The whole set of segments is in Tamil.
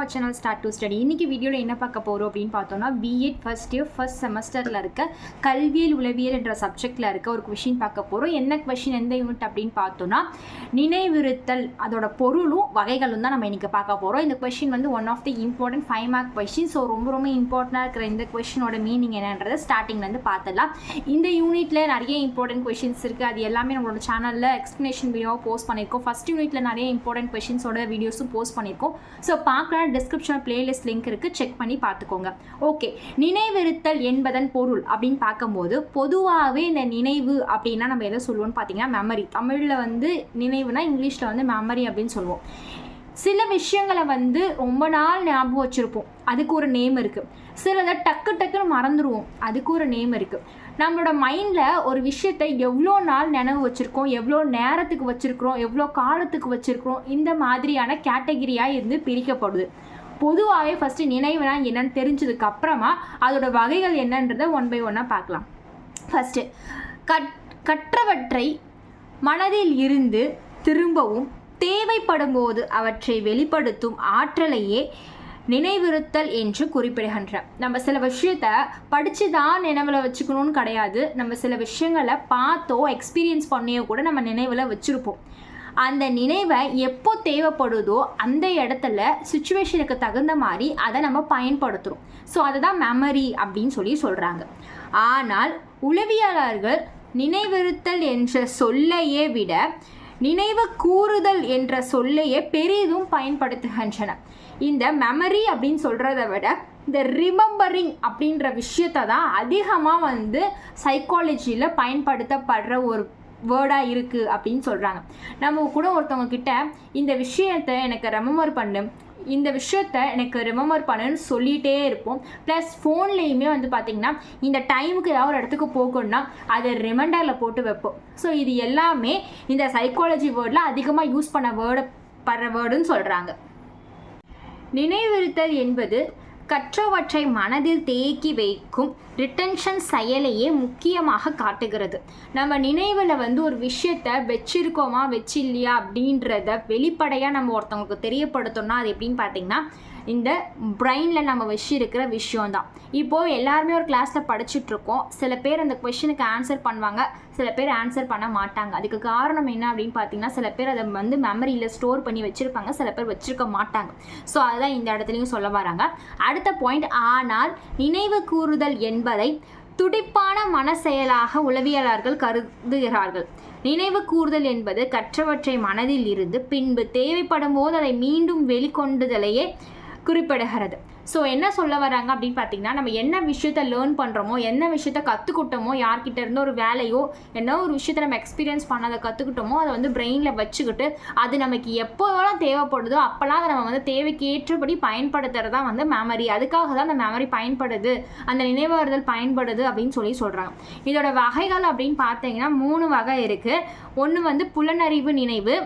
Our channel start to study இன்றைக்கி வீடியோவில் என்ன பார்க்க போகிறோம் அப்படின்னு பார்த்தோம்னா பிஎட் ஃபர்ஸ்ட் இயர் ஃபர்ஸ்ட் செமஸ்டரில் இருக்க கல்வியல் உளவியல் என்ற சப்ஜெக்டில் இருக்க ஒரு கொஷின் பார்க்க போகிறோம் என்ன கொஷின் எந்த யூனிட் அப்படின்னு பார்த்தோம்னா நினைவிருத்தல் அதோட பொருளும் வகைகளும் தான் நம்ம இன்றைக்கி பார்க்க போகிறோம் இந்த கொஷின் வந்து one of the important five mark question so ரொம்ப ரொம்ப இம்பார்ட்டண்டாக இருக்கிற இந்த கொஷினோட மீனிங் என்னன்றதை ஸ்டார்டிங்லேருந்து பார்த்துடலாம். இந்த யூனிட்டில் நிறைய இம்பார்ட்டன்ட் கொஷின்ஸ் இருக்குது அது எல்லாமே நம்மளோட சேனலில் எக்ஸ்ப்ளனேஷன் வீடியோவாக போஸ்ட் பண்ணியிருக்கோம். ஃபஸ்ட் யூனிட்டில் நிறைய இம்பார்ட்டன்ட் கொஷின்ஸோட வீடியோஸும் போஸ்ட் பண்ணியிருக்கோம். ஸோ பார்க்கலாம். டிஸ்கிரிப்ஷன் பிளேலிஸ்ட் லிங்க் இருக்குது செக் பண்ணி பார்த்துக்கோங்க. ஓகே நினைவிருத்தல் என்பதன் பொருள் அப்படின்னு பார்க்கும்போது பொதுவாகவே இந்த நினைவு அப்படின்னா நம்ம எதை சொல்லுவோம்னு பார்த்தீங்கன்னா மெமரி தமிழில் வந்து நினைவுனா இங்கிலீஷில் வந்து மெமரி அப்படின்னு சொல்லுவோம். சில விஷயங்களை வந்து ரொம்ப நாள் ஞாபகம் வச்சுருப்போம். அதுக்கு ஒரு நேம் இருக்குது சிலதை டக்கு டக்குன்னு மறந்துடுவோம் அதுக்கு ஒரு நேம் இருக்குது நம்மளோட மைண்டில் ஒரு விஷயத்தை எவ்வளோ நாள் நினைவு வச்சுருக்கோம் எவ்வளோ நேரத்துக்கு வச்சுருக்குறோம் எவ்வளோ காலத்துக்கு வச்சுருக்குறோம் இந்த மாதிரியான கேட்டகிரியாக இருந்து பிரிக்கப்படுது. பொதுவாகவே ஃபஸ்ட்டு நினைவுனா என்னன்னு தெரிஞ்சதுக்கு அப்புறமா அதோட வகைகள் என்னன்றதை ஒன் பை ஒன்னாக பார்க்கலாம். ஃபஸ்ட்டு கட் கற்றவற்றை மனதில் இருந்து திரும்பவும் தேவைப்படும் போது அவற்றை வெளிப்படுத்தும் ஆற்றலையே நினைவிருத்தல் என்று குறிப்பிடுகின்ற. நம்ம சில விஷயத்த படித்து தான் நினைவில் வச்சுக்கணும்னு கிடையாது. நம்ம சில விஷயங்களை பார்த்தோ எக்ஸ்பீரியன்ஸ் பண்ணியோ கூட நம்ம நினைவில் வச்சுருப்போம். அந்த நினைவை எப்போ தேவைப்படுதோ அந்த இடத்துல சுச்சுவேஷனுக்கு தகுந்த மாதிரி அதை நம்ம பயன்படுத்துகிறோம் ஸோ அதுதான் மெமரி அப்படின்னு சொல்லி சொல்கிறாங்க ஆனால் உளவியலாளர்கள் நினைவிருத்தல் என்ற சொல்லையே விட நினைவு கூறுதல் என்ற சொல்லையே பெரிதும் பயன்படுத்துகின்றன. இந்த மெமரி அப்படின்னு சொல்கிறத விட இந்த ரிமம்பரிங் அப்படின்ற விஷயத்தை தான் அதிகமாக வந்து சைக்காலஜியில் பயன்படுத்தப்படுற ஒரு வேர்டாக இருக்குது அப்படின்னு சொல்கிறாங்க நம்ம கூட ஒருத்தவங்க கிட்ட இந்த விஷயத்தை எனக்கு ரெமம்பர் பண்ணு இந்த விஷயத்த எனக்கு ரிமெம்பர் பண்ணுன்னு சொல்லிகிட்டே இருப்போம். ப்ளஸ் ஃபோன்லேயுமே வந்து பார்த்திங்கன்னா இந்த டைமுக்கு ஏதாவது ஒரு இடத்துக்கு போகணும்னா அதை ரிமைண்டரில் போட்டு வைப்போம். ஸோ இது எல்லாமே இந்த சைக்காலஜி வேர்டில் அதிகமாக யூஸ் பண்ண வேர்டு படுற வேர்டுன்னு சொல்கிறாங்க நினைவிருத்தல் என்பது கற்றவற்றை மனதில் தேக்கி வைக்கும் ரிட்டன்ஷன் செயலையே முக்கியமாக காட்டுகிறது. நம்ம நினைவில் வந்து ஒரு விஷயத்த வச்சிருக்கோமா வச்சில்லையா அப்படின்றத வெளிப்படையாக நம்ம ஒருத்தவங்களுக்கு தெரியப்படுத்தோம்னா அது எப்படின்னு பார்த்தீங்கன்னா இந்த பிரெயினில் நம்ம வச்சிருக்கிற விஷயம்தான். இப்போது எல்லாருமே ஒரு கிளாஸில் படிச்சுட்ருக்கோம் சில பேர் அந்த கொஷனுக்கு ஆன்சர் பண்ணுவாங்க. சில பேர் ஆன்சர் பண்ண மாட்டாங்க. அதுக்கு காரணம் என்ன அப்படின்னு பார்த்தீங்கன்னா சில பேர் அதை வந்து மெமரியில் ஸ்டோர் பண்ணி வச்சுருப்பாங்க. சில பேர் வச்சுருக்க மாட்டாங்க. ஸோ அதுதான் இந்த இடத்துலையும் சொல்ல வராங்க. அடுத்த பாயிண்ட் ஆனால் நினைவு கூறுதல் என்பதை துடிப்பான மன செயலாக உளவியலாளர்கள் கருதுகிறார்கள். நினைவு கூறுதல் என்பது கற்றவற்றை மனதில் இருந்து பின்பு தேவைப்படும் போது அதை மீண்டும் வெளிக்கொண்டுதலையே குறிப்பிடுகிறது. ஸோ என்ன சொல்ல வராங்க அப்படின்னு பார்த்தீங்கன்னா நம்ம என்ன விஷயத்த லேர்ன் பண்ணுறோமோ என்ன விஷயத்த கற்றுக்கிட்டோமோ யார்கிட்ட இருந்து ஒரு வேலையோ என்ன ஒரு விஷயத்த நம்ம எக்ஸ்பீரியன்ஸ் பண்ணதை கற்றுக்கிட்டோமோ அதை வந்து பிரெயினில் வச்சுக்கிட்டு அது நமக்கு எப்போலாம் தேவைப்படுதோ அப்போல்லாம் அதை நம்ம வந்து தேவைக்கு ஏற்றபடி பயன்படுத்துறது தான் வந்து மெமரி அதுக்காக தான் அந்த மெமரி பயன்படுது. அந்த நினைவாறுதல் பயன்படுது அப்படின்னு சொல்லி சொல்கிறாங்க இதோட வகைகள் அப்படின்னு பார்த்தீங்கன்னா மூணு வகை இருக்குது ஒன்று வந்து புலனறிவு நினைவு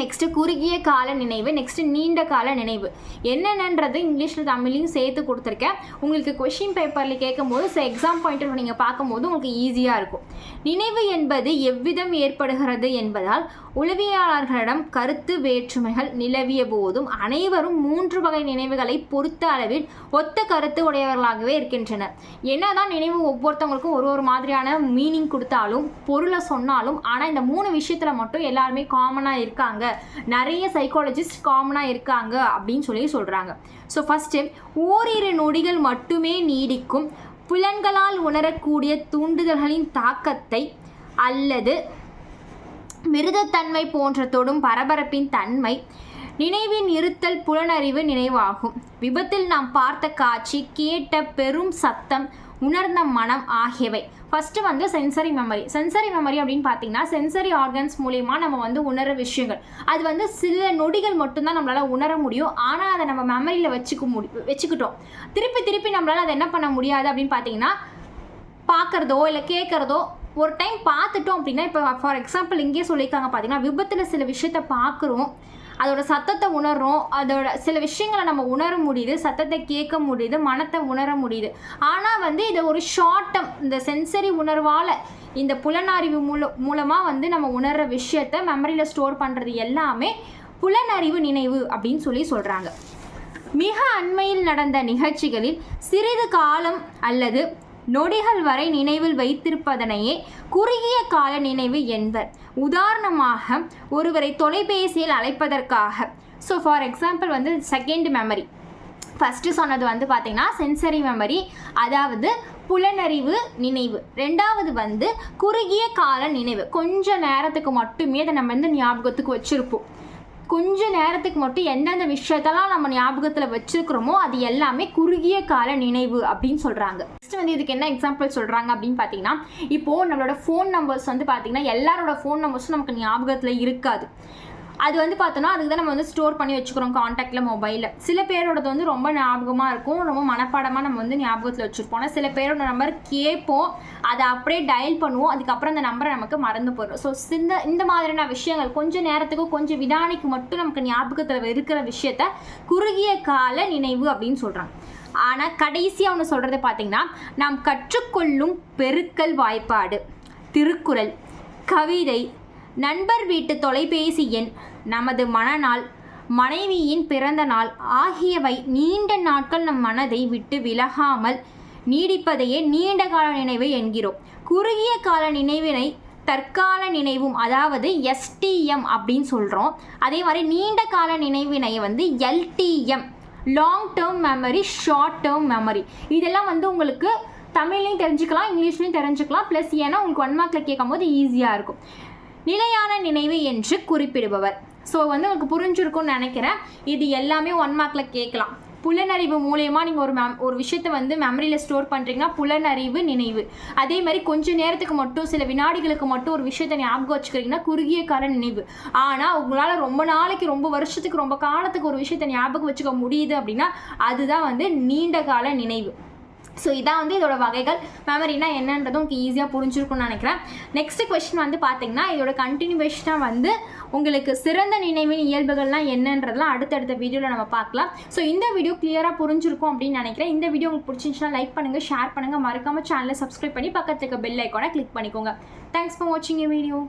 நெக்ஸ்ட்டு குறுகிய கால நினைவு நெக்ஸ்ட்டு நீண்ட கால நினைவு. என்னென்னன்றது இங்கிலீஷில் தமிழ்லையும் சேர்த்து கொடுத்துருக்கேன். உங்களுக்கு கொஷின் பேப்பரில் கேட்கும்போது ஸோ எக்ஸாம் பாயிண்ட் நீங்கள் பார்க்கும்போது உங்களுக்கு ஈஸியாக இருக்கும். நினைவு என்பது எவ்விதம் ஏற்படுகிறது என்பதால் உளவியலாளர்களிடம் கருத்து வேற்றுமைகள் நிலவிய போதும் அனைவரும் மூன்று வகை நினைவுகளை பொறுத்த அளவில் ஒத்த கருத்து உடையவர்களாகவே இருக்கின்றனர். என்னதான் நினைவு ஒவ்வொருத்தவங்களுக்கும் ஒரு ஒரு மாதிரியான மீனிங் கொடுத்தாலும் பொருளை சொன்னாலும் ஆனால் இந்த மூணு விஷயத்தில் மட்டும் எல்லாருமே காமனாக இருக்கா இருக்காங்க. நிறைய சைக்காலஜிஸ்ட் காமனாக இருக்காங்க அப்படின்னு சொல்லி சொல்கிறாங்க ஸோ ஃபஸ்ட்டு ஓரிரு நொடிகள் மட்டுமே நீடிக்கும். புலன்களால் உணரக்கூடிய தூண்டுதல்களின் தாக்கத்தை அல்லது மிருதத்தன்மை போன்ற தொடும் பரபரப்பின் தன்மை நினைவின் இருத்தல் புலனறிவு நினைவாகும். விபத்தில் நாம் பார்த்த காட்சி கேட்ட பெரும் சத்தம் உணர்ந்த மனம் ஆகியவை. ஃபஸ்ட்டு வந்து சென்சரி மெமரி சென்சரி மெமரி அப்படின்னு பார்த்தீங்கன்னா சென்சரி ஆர்கன்ஸ் மூலயமா நம்ம வந்து உணர விஷயங்கள். அது வந்து சில நொடிகள் மட்டும்தான் நம்மளால் உணர முடியும். ஆனால் அதை நம்ம மெமரியில் வச்சுக்க முடி வச்சுக்கிட்டோம். திருப்பி திருப்பி நம்மளால் அதை என்ன பண்ண முடியாது அப்படின்னு பார்த்தீங்கன்னா பார்க்குறதோ இல்லை கேட்குறதோ ஒரு டைம் பார்த்துட்டோம் அப்படின்னா இப்போ ஃபார் எக்ஸாம்பிள் இங்கேயே சொல்லியிருக்காங்க பார்த்தீங்கன்னா விபத்தில் சில விஷயத்த பார்க்குறோம் அதோட சத்தத்தை உணர்றோம் அதோட சில விஷயங்களை நம்ம உணர முடியுது சத்தத்தை கேட்க முடியுது மனத்தை உணர முடியுது. ஆனால் வந்து இதை ஒரு ஷார்ட் டேர்ம் இந்த சென்சரி உணர்வால் இந்த புலனறிவு மூல மூலமாக வந்து நம்ம உணர்கிற விஷயத்த மெமரியில் ஸ்டோர் பண்ணுறது எல்லாமே புலனறிவு நினைவு அப்படின்னு சொல்லி சொல்கிறாங்க மிக அண்மையில் நடந்த நிகழ்ச்சிகளில் சிறிது காலம் அல்லது நொடிகள் வரை நினைவில் வைத்திருப்பதனையே குறுகிய கால நினைவு என்பர். உதாரணமாக ஒருவரை தொலைபேசியில் அழைப்பதற்காக. ஸோ ஃபார் எக்ஸாம்பிள் வந்து செகண்ட் மெமரி ஃபஸ்ட்டு சொன்னது வந்து பார்த்திங்கன்னா சென்சரி மெமரி அதாவது புலனறிவு நினைவு. ரெண்டாவது வந்து குறுகிய கால நினைவு. கொஞ்ச நேரத்துக்கு மட்டுமே அதை நம்ம வந்து ஞாபகத்துக்கு வச்சுருப்போம். கொஞ்ச நேரத்துக்கு மட்டும் எந்தெந்த விஷயத்தெல்லாம் நம்ம ஞாபகத்தில் வச்சுருக்கிறோமோ அது எல்லாமே குறுகிய கால நினைவு அப்படின்னு சொல்கிறாங்க நெக்ஸ்ட் வந்து இதுக்கு என்ன எக்ஸாம்பிள் சொல்கிறாங்க அப்படின்னு பார்த்தீங்கன்னா இப்போது நம்மளோட ஃபோன் நம்பர்ஸ் வந்து பார்த்தீங்கன்னா எல்லாரோட ஃபோன் நம்பர்ஸும் நமக்கு ஞாபகத்தில் இருக்காது. அது வந்து பார்த்தோன்னா அதுக்கு தான் நம்ம வந்து ஸ்டோர் பண்ணி வச்சுக்கிறோம் காண்டாக்டில் மொபைலில் சில பேரோடது வந்து ரொம்ப ஞாபகமாக இருக்கும். ரொம்ப மனப்பாடமாக நம்ம வந்து ஞாபகத்தில் வச்சுருப்போம். ஆனால் சில பேரோட நம்பர் கேட்போம். அதை அப்படியே டயல் பண்ணுவோம். அதுக்கப்புறம் அந்த நம்பரை நமக்கு மறந்து போயிடும். ஸோ இந்த இந்த மாதிரியான விஷயங்கள் கொஞ்சம் நேரத்துக்கு கொஞ்சம் வினாடிக்கு மட்டும் நமக்கு ஞாபகத்தில் இருக்கிற விஷயத்த குறுகிய கால நினைவு அப்படின்னு சொல்கிறாங்க ஆனால் கடைசியாக ஒன்று சொல்கிறது பார்த்திங்கன்னா நாம் கற்றுக்கொள்ளும் பெருக்கல் வாய்ப்பாடு. திருக்குறள் கவிதை நண்பர் வீட்டு தொலைபேசி எண் நமது மனநாள் மனைவியின் பிறந்த நாள் ஆகியவை நீண்ட நாட்கள் நம் மனதை விட்டு விலகாமல் நீடிப்பதையே நீண்ட கால நினைவு என்கிறோம். குறுகிய கால நினைவினை தற்கால நினைவும் அதாவது எஸ்டிஎம் அப்படின்னு சொல்கிறோம் அதே மாதிரி நீண்ட கால நினைவினை வந்து LTM long term memory short term memory இதெல்லாம் வந்து உங்களுக்கு தமிழ்லையும் தெரிஞ்சுக்கலாம் இங்கிலீஷ்லையும் தெரிஞ்சுக்கலாம். ப்ளஸ் ஏன்னா உங்களுக்கு ஒன் மார்க்கில் கேட்கும் போது ஈஸியாக இருக்கும். நிலையான நினைவு என்று குறிப்பிடுபவர். ஸோ வந்து உங்களுக்கு புரிஞ்சிருக்கும்னு நினைக்கிறேன். இது எல்லாமே ஒன் மார்க்கில் கேட்கலாம். புலனறிவு மூலயமா நீங்கள் ஒரு மெம் ஒரு விஷயத்தை வந்து மெமரியில் ஸ்டோர் பண்ணுறீங்கன்னா புலனறிவு நினைவு. அதே மாதிரி கொஞ்சம் நேரத்துக்கு மட்டும் சில வினாடிகளுக்கு மட்டும் ஒரு விஷயத்தை ஞாபகம் வச்சுக்கிறீங்கன்னா குறுகிய கால நினைவு. ஆனால் உங்களால் ரொம்ப நாளைக்கு ரொம்ப வருஷத்துக்கு ரொம்ப காலத்துக்கு ஒரு விஷயத்தை ஞாபகம் வச்சுக்க முடியுது அப்படின்னா அதுதான் வந்து நீண்ட கால நினைவு. ஸோ இதான் வந்து இதோட வகைகள். மெமரினா என்னன்றதும் உங்களுக்கு ஈஸியாக புரிஞ்சிருக்கும்னு நினைக்கிறேன். நெக்ஸ்ட் கொஸ்டின் வந்து பார்த்தீங்கன்னா இதோட கண்டினியூவேஷனாக வந்து உங்களுக்கு சிறந்த நினைவின் இயல்புகள்லாம் என்னன்றதெல்லாம் அடுத்தடுத்த வீடியோவில் நம்ம பார்க்கலாம். ஸோ இந்த வீடியோ கிளியராக புரிஞ்சிருக்கும் அப்படின்னு நினைக்கிறேன். இந்த வீடியோ உங்களுக்கு பிடிச்சிருந்துச்சுன்னா லைக் பண்ணுங்கள் ஷேர் பண்ணுங்கள் மறக்காமல் சேனலை சப்ஸ்கிரைப் பண்ணி பக்கத்துக்கு பெல் ஐக்கானை கிளிக் பண்ணிக்கோங்க. தேங்க்ஸ் ஃபார் வாட்சிங் வீடியோ